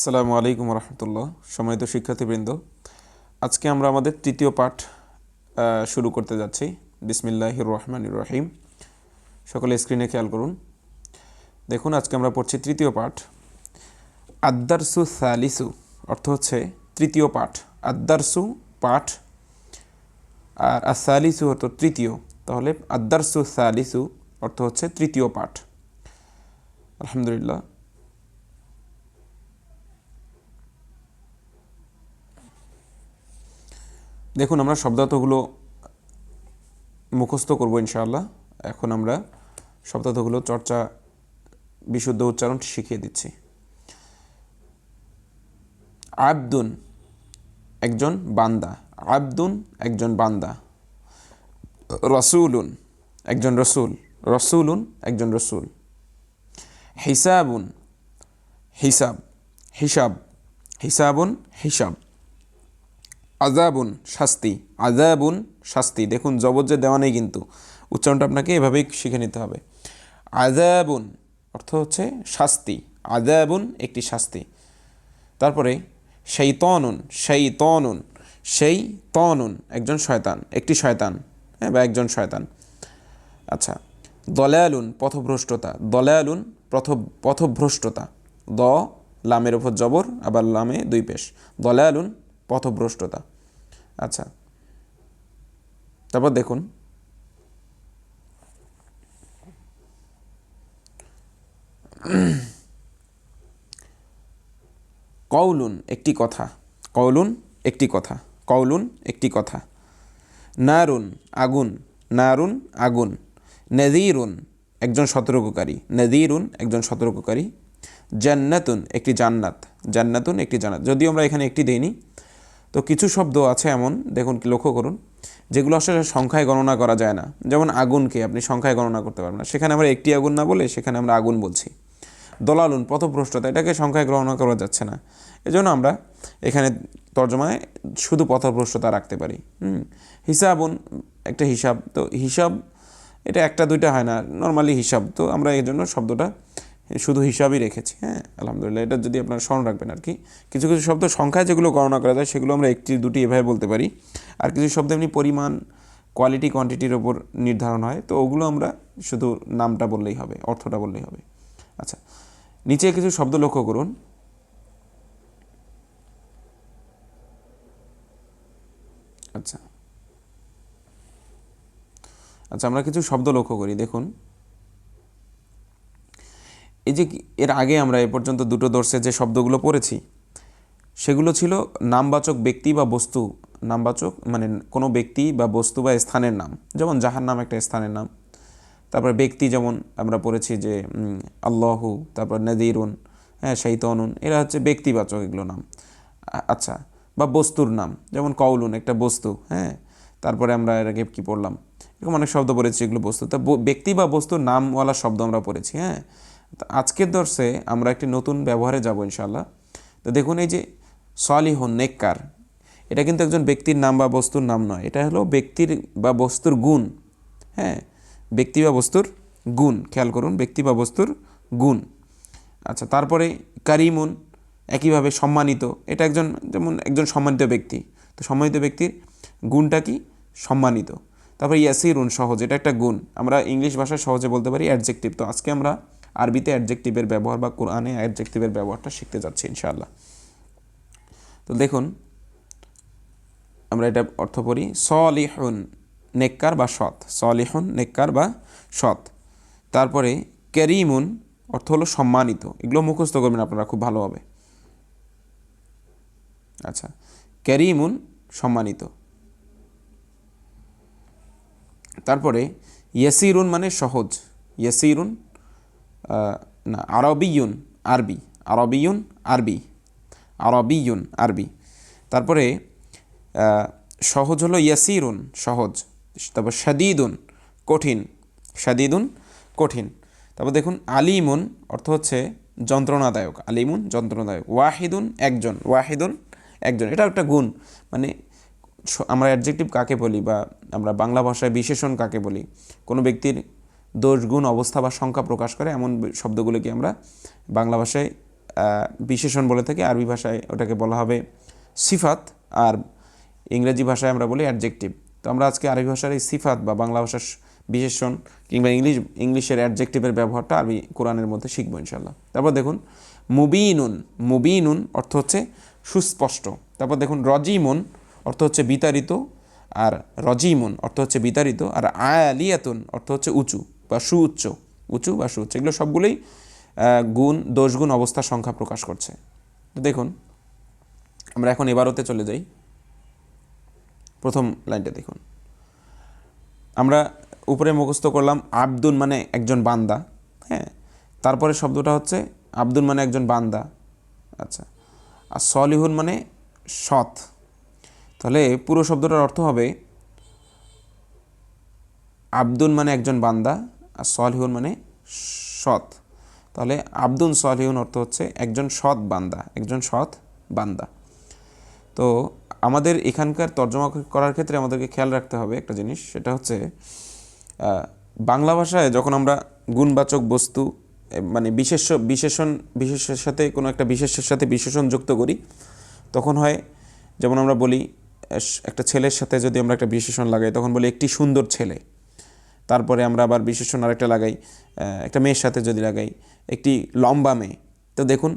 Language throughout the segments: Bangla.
আসসালামু আলাইকুম রহমতুল্লাহ সম্মানিত শিক্ষার্থীবৃন্দ। আজকে আমরা আমাদের তৃতীয় পাঠ শুরু করতে যাচ্ছি। বিসমিল্লাহির রহমান রহিম। সকলে স্ক্রিনে খেয়াল করুন। দেখুন, আজকে আমরা পড়ছি তৃতীয় পাঠ। আদ্দারসু সালিসু, অর্থ হচ্ছে তৃতীয় পাঠ। আদ্দারসু পাঠ আর আসালিসু অর্থ তৃতীয়। তাহলে আদ্দারসু সালিসু অর্থ হচ্ছে তৃতীয় পাঠ। আলহামদুলিল্লাহ। দেখুন, আমরা শব্দার্থগুলো মুখস্থ করব ইনশাআল্লাহ। এখন আমরা শব্দার্থগুলো চর্চা, বিশুদ্ধ উচ্চারণ শিখিয়ে দিচ্ছি। আবদুন একজন বান্দা, আবদুন একজন বান্দা, রসুলুন একজন রসুল, রসুলুন একজন রসুল, হিসাবুন হিসাব হিসাব, হিসাবুন হিসাব। আজাবুন শাস্তি আজাবুন শাস্তি। দেখুন জবর যে দেওয়া নেই কিন্তু। উচ্চারণটা আপনাকে এভাবেই শিখে নিতে হবে। আজাবুন অর্থ হচ্ছে শাস্তি। আজাবুন একটি শাস্তি। তারপরে সেই তনুন সেই তনুন সেই তনুন একজন শয়তান, একটি শয়তান হ্যাঁ বা একজন শয়তান। আচ্ছা দলায়ালুন পথভ্রষ্টতা। দলায়ালুন পথ, পথভ্রষ্টতা। দ, লামের ওপর জবর, আবার লামে দুই পেশ। দলায়ালুন পথভ্রষ্টতা। আচ্ছা। তারপর দেখুন। কৌলুন একটি কথা। কৌলুন একটি কথা। কৌলুন একটি কথা। নারুন আগুন। নারুন আগুন। নদীরুন একজন সতর্ককারী। নদীরুন একজন সতর্ককারী। জান্নাতুন একটি জান্নাত। জান্নাতুন একটি জান্নাত। যদিও আমরা এখানে একটি দেইনি। তো কিছু শব্দ আছে এমন, দেখুন, লক্ষ্য করুন, যেগুলো আসলে সংখ্যায় গণনা করা যায় না। যেমন আগুনকে আপনি সংখ্যায় গণনা করতে পারবেন না। সেখানে আমরা একটি আগুন না বলে সেখানে আমরা আগুন বলছি। দলালুন, পথভ্রষ্টতা, এটাকে সংখ্যায় গণনা করা যাচ্ছে না। এজন্য আমরা এখানে তর্জমায় শুধু পথভ্রষ্টতা রাখতে পারি। হুম, হিসাবুন, একটা হিসাব, তো হিসাব, এটা একটা দুইটা হয় না, নর্মালি হিসাব। তো আমরা এই জন্য শব্দটা শুধু হিসাবই রেখেছি হ্যাঁ আলহামদুলিল্লাহ। এটা যদি আপনারা স্মরণ রাখবেন আর কি। কিছু কিছু শব্দ সংখ্যায় যেগুলো গণনা করা যায়, সেগুলো আমরা একটি, দুটি এভাবে বলতে পারি। আর কিছু শব্দ এমনি পরিমাণ কোয়ালিটি কোয়ান্টিটির ওপর নির্ধারণ হয়। তো ওগুলো আমরা শুধু নামটা বললেই হবে, অর্থটা বললেই হবে। আচ্ছা নিচে কিছু শব্দ লক্ষ্য করুন। আচ্ছা। আচ্ছা আমরা কিছু শব্দ লক্ষ্য করি, দেখুন। এই যে এর আগে আমরা এ পর্যন্ত দুটো দর্শে যে শব্দগুলো পড়েছি, সেগুলো ছিল নামবাচক ব্যক্তি বা বস্তু, নামবাচক মানে কোনো ব্যক্তি বা বস্তু বা স্থানের নাম, যেমন জাহার নাম একটা স্থানের নাম। তারপর ব্যক্তি যেমন আমরা পড়েছি যে আল্লাহু, তারপর নদিরুন হ্যাঁ শৈতনুন এরা হচ্ছে ব্যক্তিবাচক এগুলো নাম। আচ্ছা বা বস্তুর নাম, যেমন কৌলুন একটা বস্তু হ্যাঁ তারপরে আমরা এর আগে কী পড়লাম? এরকম অনেক শব্দ পড়েছি এগুলো বস্তু। তা ব্যক্তি বা বস্তুর নামওয়ালা শব্দ আমরা পড়েছি হ্যাঁ। আজকের দর্শে আমরা একটি নতুন ব্যবহারে যাব ইনশাল্লাহ তো দেখুন এই যে সলিহন নেককার, এটা কিন্তু একজন ব্যক্তির নাম বা বস্তুর নাম নয়, এটা হলো ব্যক্তির বা বস্তুর গুণ। হ্যাঁ ব্যক্তি বা বস্তুর গুণ, খেয়াল করুন, ব্যক্তি বা বস্তুর গুণ। আচ্ছা তারপরে কারিমুন, একইভাবে সম্মানিত, এটা একজন যেমন একজন সম্মানিত ব্যক্তি। তো সম্মানিত ব্যক্তির গুণটা কি? সম্মানিত। তারপরে ইয়াসিরুন, সহজ, এটা একটা গুণ। আমরা ইংলিশ ভাষায় সহজে বলতে পারি অ্যাডজেক্টিভ। তো আজকে আমরা আরবিতে অ্যাডজেক্টিভের ব্যবহার বা কোরআনে অ্যাডজেক্টিভের ব্যবহারটা শিখতে যাচ্ছি ইনশাআল্লাহ। তো দেখুন, আমরা এটা অর্থ পড়ি, সলিহুন নেককার বা সৎ, সলিহুন নেককার বা সৎ। তারপরে ক্যারিমুন অর্থ হলো সম্মানিত, এগুলো মুখস্থ করবেন আপনারা, খুব ভালোভাবে আচ্ছা ক্যারিমুন সম্মানিত। তারপরে ইয়াসিরুন মানে সহজ, ইয়াসিরুন না আরবিউন আরবি, আরবিয়ুন আরবি আরবিয়ুন আরবি। তারপরে সহজ হলো ইয়াসিরুন, সহজ। তারপর শাদিদুন, কঠিন। শাদিদুন, কঠিন। তারপর দেখুন, আলিমুন অর্থ হচ্ছে যন্ত্রণাদায়ক। আলিমুন, যন্ত্রণাদায়ক। ওয়াহিদুন, একজন। ওয়াহিদুন, একজন। এটা একটা গুণ। মানে আমরা অ্যাডজেক্টিভ কাকে বলি বা আমরা বাংলা ভাষায় বিশেষণ কাকে বলি? কোনো ব্যক্তির দোষ গুণ অবস্থা বা সংখ্যা প্রকাশ করে, এমন শব্দগুলোকে আমরা বাংলা ভাষায় বিশেষণ বলে থাকি। আরবি ভাষায় ওটাকে বলা হবে সিফাত, আর ইংরেজি ভাষায় আমরা বলি অ্যাডজেক্টিভ তো আমরা আজকে আরবি ভাষার এই সিফাত বা বাংলা ভাষার বিশেষণ কিংবা ইংলিশ, ইংলিশের অ্যাডজেক্টিভের ব্যবহারটা আরবি কোরআনের মধ্যে শিখব ইনশাল্লাহ তারপর দেখুন, মুবিনুন মুবিনুন অর্থ হচ্ছে সুস্পষ্ট। তারপর দেখুন, রজিমুন অর্থ হচ্ছে বিতাড়িত, আর রজিমুন অর্থ হচ্ছে বিতাড়িত, আর আয়ালিয়াতুন অর্থ হচ্ছে উঁচু। বা সুউচ্চ, উঁচু বা সুউচ্চ, এগুলো সবগুলোই গুণ দোষগুণ অবস্থা সংখ্যা প্রকাশ করছে। তো দেখুন, আমরা এখন এবারতে চলে যাই। প্রথম লাইনটা দেখুন। আমরা উপরে মুখস্থ করলাম আব্দুল মানে একজন বান্দা হ্যাঁ? তারপরে শব্দটা হচ্ছে আব্দুল মানে একজন বান্দা। আচ্ছা আর সলিহুন মানে সৎ। তাহলে পুরো শব্দটার অর্থ হবে আব্দুল মানে একজন বান্দা আর সলিহুন মানে সৎ। তাহলে আব্দুল সলিহুন অর্থ হচ্ছে একজন সৎ বান্দা, একজন সৎ বান্দা। তো আমাদের এখানকার তর্জমা করার ক্ষেত্রে আমাদেরকে খেয়াল রাখতে হবে একটা জিনিস, সেটা হচ্ছে বাংলা ভাষায় যখন আমরা গুণবাচক বস্তু মানে বিশেষ, বিশেষণ, বিশেষের সাথে কোনো একটা বিশেষের সাথে বিশেষণ যুক্ত করি, তখন হয়, যেমন আমরা বলি একটা ছেলের সাথে যদি আমরা একটা বিশেষণ লাগাই, তখন বলি একটি সুন্দর ছেলে। তারপরে আমরা আবার বিশেষণ আরেকটা লাগাই একটা মেয়ের সাথে যদি লাগাই, একটি লম্বা মেয়ে। তো দেখুন,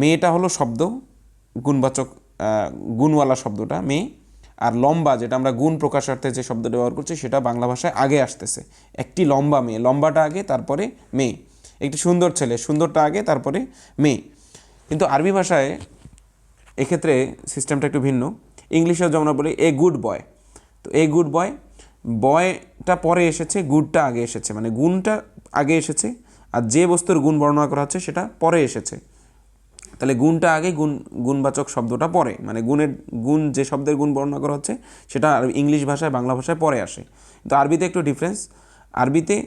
মেয়েটা হলো শব্দ, গুণবাচক গুণওয়ালা শব্দটা, মেয়ে। আর লম্বা, যেটা আমরা গুণ প্রকাশার্থে যে শব্দ ব্যবহার করছি, সেটা বাংলা ভাষায় আগে আসতেছে। একটি লম্বা মেয়ে, লম্বাটা আগে, তারপরে মেয়ে। একটি সুন্দর ছেলে, সুন্দরটা আগে, তারপরে মেয়ে। কিন্তু আরবি ভাষায় এক্ষেত্রে সিস্টেমটা একটু ভিন্ন। ইংলিশেও যেমন বলি এ গুড বয় তো এ গুড বয় বয়টা পরে এসেছে গুডটা আগে এসেছে। মানে গুণটা আগে এসেছে আর যে বস্তুর গুণ বর্ণনা করা হচ্ছে সেটা পরে এসেছে। তাহলে গুণটা আগে, গুণ, গুণবাচক শব্দটা পরে। মানে গুণের, গুণ যে শব্দের গুণ বর্ণনা করা হচ্ছে সেটা ইংলিশ ভাষায়, বাংলা ভাষায় পরে আসে। কিন্তু আরবিতে একটু ডিফারেন্স আরবিতে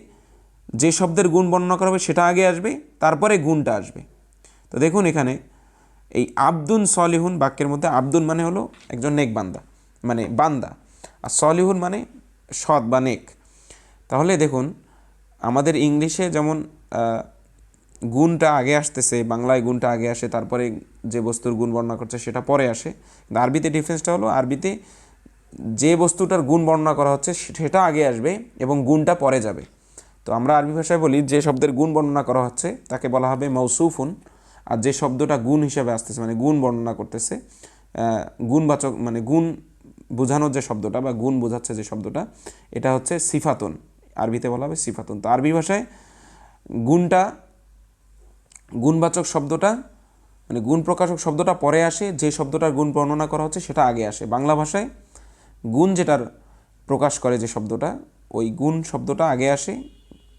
যে শব্দের গুণ বর্ণনা করা হবে সেটা আগে আসবে, তারপরে গুণটা আসবে। তো দেখুন এখানে, এই আব্দুন সলিহুন বাক্যের মধ্যে, আব্দুন মানে হলো একজন নেক বান্দা মানে বান্দা। আর সলিহুন মানে সৎ বা নেক। তাহলে দেখুন, আমাদের ইংলিশে যেমন গুণটা আগে আসতেছে, বাংলায় গুণটা আগে আসে, তারপরে যে বস্তুর গুণ বর্ণনা করছে সেটা পরে আসে। আরবিতে ডিফারেন্সটা হলো, আরবিতে যে বস্তুটার গুণ বর্ণনা করা হচ্ছে সেটা আগে আসবে এবং গুণটা পরে যাবে। তো আমরা আরবি ভাষায় বলি, যে শব্দের গুণ বর্ণনা করা হচ্ছে, তাকে বলা হবে মৌসুফুন। আর যে শব্দটা গুণ হিসাবে আসতেছে মানে গুণ বর্ণনা করতেছে গুণবাচক মানে গুণ বোঝানোর যে শব্দটা বা গুণ বোঝাচ্ছে যে শব্দটা, এটা হচ্ছে সিফাতুন। আরবিতে বলা হবে সিফাতুন। তো আরবি ভাষায় গুণটা, গুণবাচক শব্দটা মানে গুণ প্রকাশক শব্দটা পরে আসে, যে শব্দটার গুণ বর্ণনা করা হচ্ছে সেটা আগে আসে। বাংলা ভাষায় গুণ যেটার প্রকাশ করে যে শব্দটা, ওই গুণ শব্দটা আগে আসে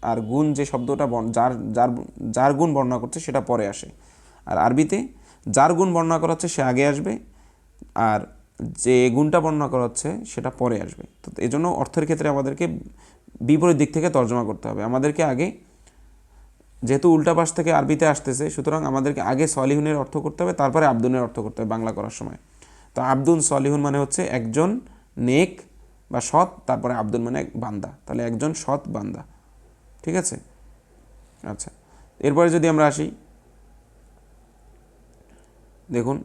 আর গুণ যে শব্দটা যার যার যার গুণ বর্ণনা করছে সেটা পরে আসে। আর আরবিতে যার গুণ বর্ণনা করা হচ্ছে সে আগে আসবে আর যে গুণটা বর্ণনা করা হচ্ছে, সেটা পরে আসবে। তো এই জন্য অর্থের ক্ষেত্রে আমাদেরকে বিপরীত দিক থেকে তর্জমা করতে হবে। আমাদেরকে আগে, যেহেতু উল্টা পাশ থেকে আরবিতে আসতেছে, সুতরাং আমাদেরকে আগে সলিহুনের অর্থ করতে হবে, তারপরে আব্দুনের অর্থ করতে হবে বাংলা করার সময়। তো আব্দুল সলিহুন মানে হচ্ছে একজন নেক বা সৎ, তারপরে আব্দুল মানে বান্দা। তাহলে একজন সৎ বান্দা। ঠিক আছে? আচ্ছা। এরপরে যদি আমরা আসি, দেখুন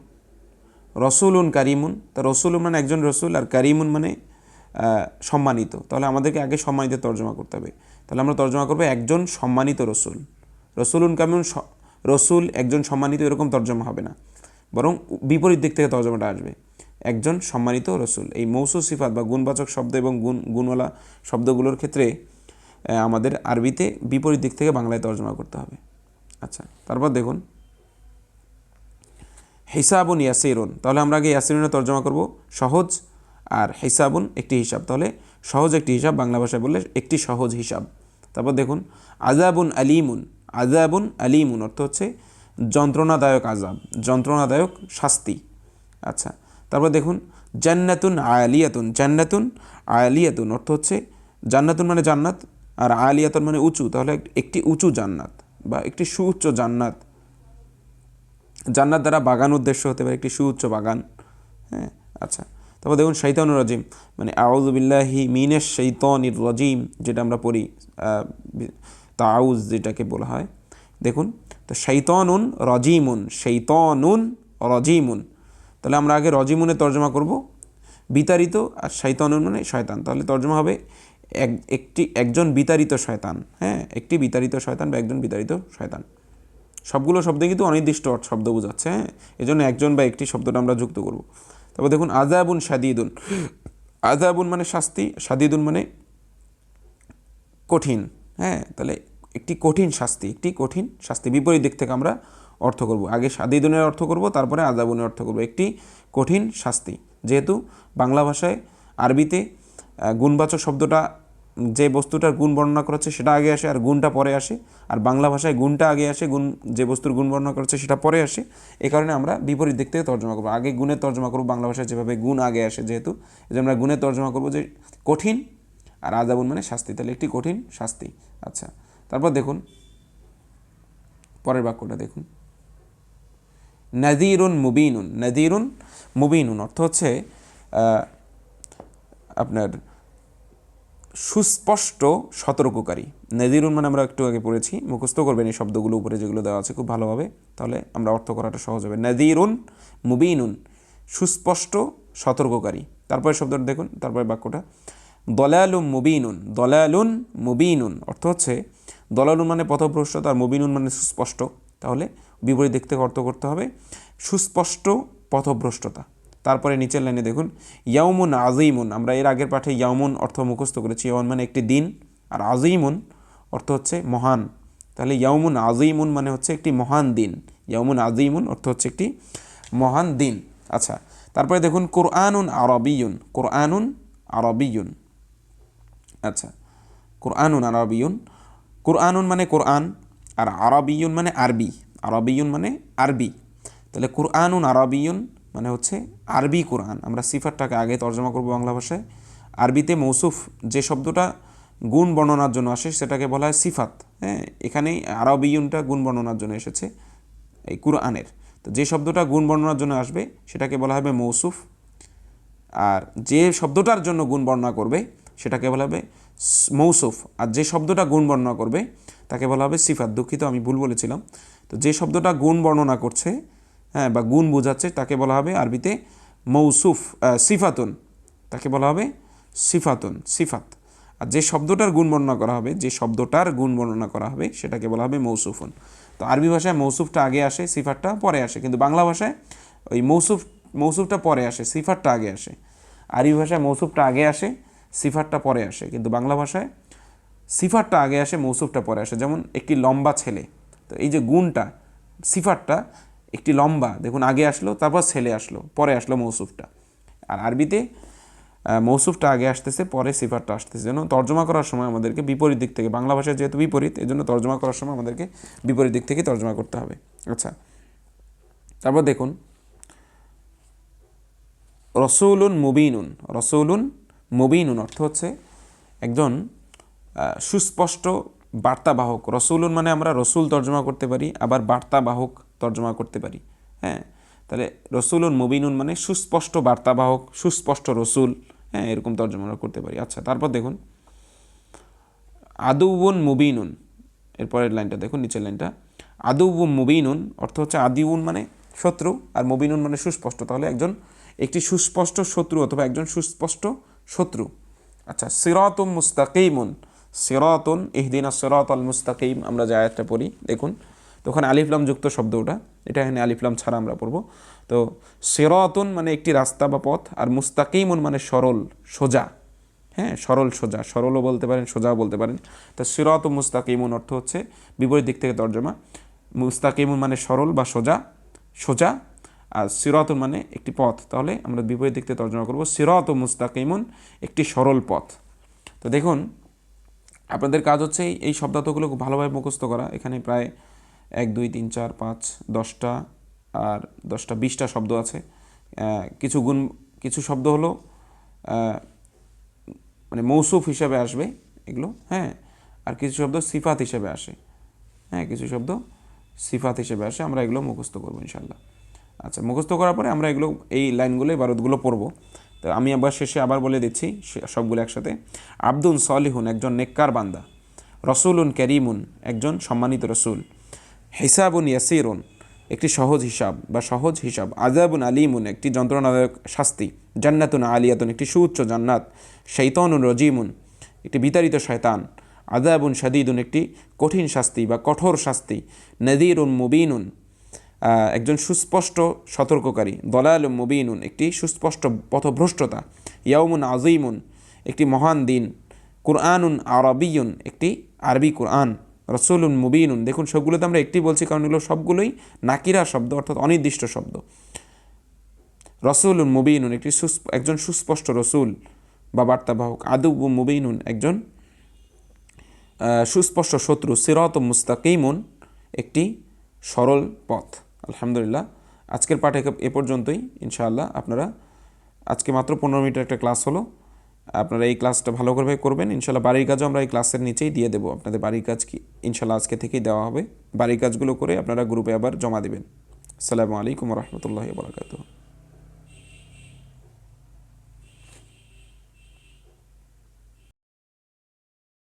রসুলুন কারিমুন। তা রসুলুন মানে একজন রসুল আর কারিমুন মানে সম্মানিত। তাহলে আমাদেরকে আগে সম্মানিত তর্জমা করতে হবে। তাহলে আমরা তর্জমা করব একজন সম্মানিত রসুল। রসুলুন কামিউন রসুল একজন সম্মানিত এরকম তর্জমা হবে না। বরং বিপরীত দিক থেকে তর্জমাটা আসবে। একজন সম্মানিত রসুল। এই মৌসু সিফাত বা গুণবাচক শব্দ এবং গুণ, গুণওয়ালা শব্দগুলোর ক্ষেত্রে আমাদের আরবিতে বিপরীত দিক থেকে বাংলায় তর্জমা করতে হবে। আচ্ছা তারপর দেখুন। হিসাবুন ইয়াসিরুন। তাহলে আমরা আগে ইয়াসিরুনের তর্জমা করব। সহজ আর হিসাবুন একটি হিসাব। তাহলে সহজ একটি হিসাব বাংলা ভাষায় বললে একটি সহজ হিসাব। তারপর দেখুন আজাবুন আলিমুন। আজাবুন আলিমুন অর্থ হচ্ছে যন্ত্রণাদায়ক আজাব যন্ত্রণাদায়ক শাস্তি। আচ্ছা তারপর দেখুন, জান্নাতুন আলিয়াতুন। জান্নাতুন আলিয়াতুন অর্থ হচ্ছে জান্নাতুন মানে জান্নাত আর আলিয়াতুন মানে উঁচু। তাহলে একটি উঁচু জান্নাত বা একটি সুউচ্চ জান্নাত। জান্নাত দ্বারা বাগান উদ্দেশ্য হতে পারে, একটি সুউচ্চ বাগান। হ্যাঁ আচ্ছা। তারপর দেখুন শৈতানুর রাজিম মানে আউজবিল্লাহি মিনেশ শৈতনির রাজিম, যেটা আমরা পড়ি তাউজ যেটাকে বলা হয়। দেখুন, তো শৈতনুন রজিমুন শৈতনুন রজিমুন। তাহলে আমরা আগে রজিমুনে তর্জমা করব। বিতাড়িত আর শৈতনুন মানে শয়তান। তাহলে তর্জমা হবে এক, একটি, একজন বিতাড়িত শয়তান। হ্যাঁ একটি বিতাড়িত শয়তান বা একজন বিতাড়িত শয়তান। সবগুলো শব্দে কিন্তু অনির্দিষ্ট শব্দ বোঝাচ্ছে। হ্যাঁ এজন্য একজন বা একটি শব্দটা আমরা যুক্ত করব। তারপর দেখুন আজাবুন সাদিদুন আজাবুন মানে শাস্তি সাদিদুন মানে কঠিন। হ্যাঁ তাহলে একটি কঠিন শাস্তি, একটি কঠিন শাস্তি। বিপরীত দিক থেকে আমরা অর্থ করব। আগে সাদিদুনের অর্থ করব, তারপরে আজাবুনের অর্থ করব। একটি কঠিন শাস্তি। যেহেতু বাংলা ভাষায় আরবিতে গুণবাচক শব্দটা যে বস্তুটার গুণ বর্ণনা করা হচ্ছে সেটা আগে আসে আর গুণটা পরে আসে। আর বাংলা ভাষায় গুণটা আগে আসে, গুণ যে বস্তুর গুণ বর্ণনা করা হচ্ছে সেটা পরে আসে। এই কারণে আমরা বিপরীত দিক থেকে তর্জমা করব। আগে গুণের তর্জমা করব, বাংলা ভাষায় যেভাবে গুণ আগে আসে যেহেতু, এই জন্য আমরা গুণের তর্জমা করব যে কঠিন আর আজাবুন মানে শাস্তি। তাহলে একটি কঠিন শাস্তি। আচ্ছা তারপর দেখুন, পরের বাক্যটা দেখুন। নাদিরুন মুবিনুন নাদিরুন মুবিনুন অর্থ হচ্ছে আপনার সুস্পষ্ট সতর্ককারী। নাদিরুন মানে আমরা একটু আগে পড়েছি, মুখস্থ করবেন এই শব্দগুলো উপরে যেগুলো দেওয়া আছে খুব ভালোভাবে, তাহলে আমরা অর্থ করাটা সহজ হবে। নাদিরুন মুবিনুন, সুস্পষ্ট সতর্ককারী। তারপরে শব্দটা দেখুন তারপরে বাক্যটা। দলালুম মুবিনুন, দলালুন মুবিনুন, অর্থ হচ্ছে দলালুন মানে পথভ্রষ্টতা আর মুবিনুন মানে সুস্পষ্ট। তাহলে বিপরীত দেখতে অর্থ করতে হবে সুস্পষ্ট পথভ্রষ্টতা। তারপরে নিচের লাইনে দেখুন, ইয়াউমুন আজিমুন আমরা এর আগের পাঠে ইয়াউমুন অর্থ মুখস্থ করেছি ইয়াউন মানে একটি দিন, আর আজিমুন অর্থ হচ্ছে মহান। তাহলে ইয়াউমুন আজিমুন মানে হচ্ছে একটি মহান দিন, ইয়াউমুন আজিমুন অর্থ হচ্ছে একটি মহান দিন। আচ্ছা তারপরে দেখুন, কোরআনুন আরবিয়ুন কোরআনুন আরবিয়ুন। আচ্ছা কোরআনুন আরবিউন কোরআনুন মানে কোরআন, আর আরবিয়ুন মানে আরবি আরবিউন মানে আরবি। তাহলে কোরআনুন আরবিয়ুন মানে হচ্ছে আরবি কোরআন। আমরা সিফারটাকে আগে তর্জমা করব বাংলা ভাষায়। আরবিতে মৌসুফ যে শব্দটা গুণ বর্ণনার জন্য আসে, সেটাকে বলা হয় সিফাত। হ্যাঁ এখানেই আরবিয়ুনটা গুণ বর্ণনার জন্য এসেছে, এই কুরআনের। তো যে শব্দটা গুণ বর্ণনার জন্য আসবে, সেটাকে বলা হবে মৌসুফ। আর যে শব্দটার জন্য গুণ বর্ণনা করবে, সেটাকে বলা হবে মৌসুফ। আর যে শব্দটা গুণ বর্ণনা করবে, তাকে বলা হবে সিফাত। দুঃখিত, আমি ভুল বলেছিলাম। তো যে শব্দটা গুণ বর্ণনা করছে হ্যাঁ বা গুণ বোঝাচ্ছে, তাকে বলা হবে আরবিতে মৌসুফ সিফাতুন। তাকে বলা হবে সিফাতুন, সিফাত। আর যে শব্দটার গুণ বর্ণনা করা হবে, যে শব্দটার গুণ বর্ণনা করা হবে, সেটাকে বলা হবে মৌসুফুন। তো আরবি ভাষায় মৌসুফটা আগে আসে, সিফাতটা পরে আসে। কিন্তু বাংলা ভাষায় ওই মৌসুফ, মৌসুফটা পরে আসে, সিফাতটা আগে আসে। আরবি ভাষায় মৌসুফটা আগে আসে, সিফাতটা পরে আসে। কিন্তু বাংলা ভাষায় সিফারটা আগে আসে, মৌসুফটা পরে আসে। যেমন একটি লম্বা ছেলে। তো এই যে গুণটা সিফারটা একটি লম্বা, দেখুন আগে আসলো, তারপর ছেলে আসলো, পরে আসলো মৌসুফটা। আর আরবিতে মৌসুফটা আগে আসতেছে, পরে সিফারটা আসতেছে। যেন তর্জমা করার সময় আমাদেরকে বিপরীত দিক থেকে, বাংলা ভাষায় যেহেতু বিপরীত এই জন্য তর্জমা করার সময় আমাদেরকে বিপরীত দিক থেকে তর্জমা করতে হবে। আচ্ছা তারপর দেখুন। রসুলুন মুবিনুন রসুলুন মুবিনুন অর্থ হচ্ছে একজন সুস্পষ্ট বার্তাবাহক। রসুলুন মানে আমরা রসুল তর্জমা করতে পারি, আবার বার্তাবাহক তর্জমা করতে পারি। হ্যাঁ তাহলে রসুলুন মুবিনুন মানে সুস্পষ্ট বার্তাবাহক, সুস্পষ্ট রসুল হ্যাঁ এরকম তর্জমা করতে পারি। আচ্ছা তারপর দেখুন আদুবুন মুবিনুন, এরপরের লাইনটা দেখুন, নিচের লাইনটা আদুবুন মুবিনুন অর্থ হচ্ছে আদিউন মানে শত্রু আর মুবিনুন মানে সুস্পষ্ট, তাহলে একজন, একটি সুস্পষ্ট শত্রু অথবা একজন সুস্পষ্ট শত্রু। আচ্ছা সিরাতুম মুস্তাকিমুন, সিরাতুন, ইহদিনা সিরাত আল মুস্তাকিম, আমরা যে আয়াতটা পড়ি, দেখুন তো ওখানে আলিফলাম যুক্ত শব্দ ওটা। এটা এখানে আলিফলাম ছাড়া আমরা পড়ব। তো সেরতন মানে একটি রাস্তা বা পথ আর মুস্তাকিমুন মানে সরল, সোজা। হ্যাঁ সরল, সোজা। সরলও বলতে পারেন, সোজাও বলতে পারেন। তো সিরাত ও মুস্তাকিমুন অর্থ হচ্ছে বিপরীত দিক থেকে তর্জমা। মুস্তাকিমুন মানে সরল বা সোজা সোজা। আর সিরাতুন মানে একটি পথ। তাহলে আমরা বিপরীত দিক থেকে তর্জমা করব। সিরাত মুস্তাকিমুন একটি সরল পথ। তো দেখুন, আপনাদের কাজ হচ্ছে এই- এই শব্দার্থগুলো খুব ভালোভাবে মুখস্থ করা। এখানে প্রায় এক, দুই, তিন, চার, পাঁচ, দশটা আর দশটা, বিশটা শব্দ আছে। কিছু গুণ, কিছু শব্দ হলো মানে মৌসুফ হিসাবে আসবে এগুলো হ্যাঁ আর কিছু শব্দ সিফাত হিসেবে আসে। হ্যাঁ কিছু শব্দ সিফাত হিসেবে আসে, আমরা এগুলো মুখস্থ করব ইনশাল্লাহ আচ্ছা মুখস্থ করার পরে আমরা এগুলো, এই লাইনগুলো বারুদগুলো পড়ব। তো আমি আবার শেষে আবার বলে দিচ্ছি সবগুলো একসাথে। আব্দুল সলিহুন, একজন নেককার বান্দা। রসুলুন ক্যারিমুন একজন সম্মানিত রসুল। হিসাবুন ইয়াসিরুন, একটি সহজ হিসাব বা সহজ হিসাব। আজাবুন আলিমুন, একটি যন্ত্রণাদায়ক শাস্তি। জান্নাতুন আলিয়াতুন, একটি সুউচ্চ জান্নাত। শৈতানুন রজিমুন, একটি বিতাড়িত শয়তান। আজাবুন শাদিদুন, একটি কঠিন শাস্তি বা কঠোর শাস্তি। নদীরুন মুবিনুন একজন সুস্পষ্ট সতর্ককারী। দলাল মুবিনুন, একটি সুস্পষ্ট পথভ্রষ্টতা। ইয়াউমুন আজিমুন একটি মহান দিন। কুরআনুন আরবিয়ুন, একটি আরবি কুরআন। রসুলুন মুবিনুন। দেখুন, সবগুলোতে আমরা একটি বলছি, কারণ এগুলো সবগুলোই নাকিরা শব্দ, অর্থাৎ অনির্দিষ্ট শব্দ। রসুলুন মুবিনুন, একটি একজন সুস্পষ্ট রসুল বা বার্তাবাহক। আদুব মুবিনুন, একজন সুস্পষ্ট শত্রু। সিরত মুস্তাকিমুন, একটি সরল পথ। আলহামদুলিল্লাহ। আজকের পাঠ এ পর্যন্তই। ইনশাআল্লাহ আপনারা, আজকে মাত্র পনেরো মিনিটের একটা ক্লাস হলো। আপনারা এই ক্লাসটা ভালো করে করবেন। ইনশাল্লাহ বাড়ির কাজও আমরা এই ক্লাসের নিচেই দিয়ে দেবো। আপনাদের বাড়ির কাজ কি? ইনশাল্লাহ আজকে থেকেই দেওয়া হবে। বাড়ির কাজগুলো করে আপনারা গ্রুপে আবার জমা দেবেন। আসসালামু আলাইকুম রহমতুল্লাহ বরাকাতুহ।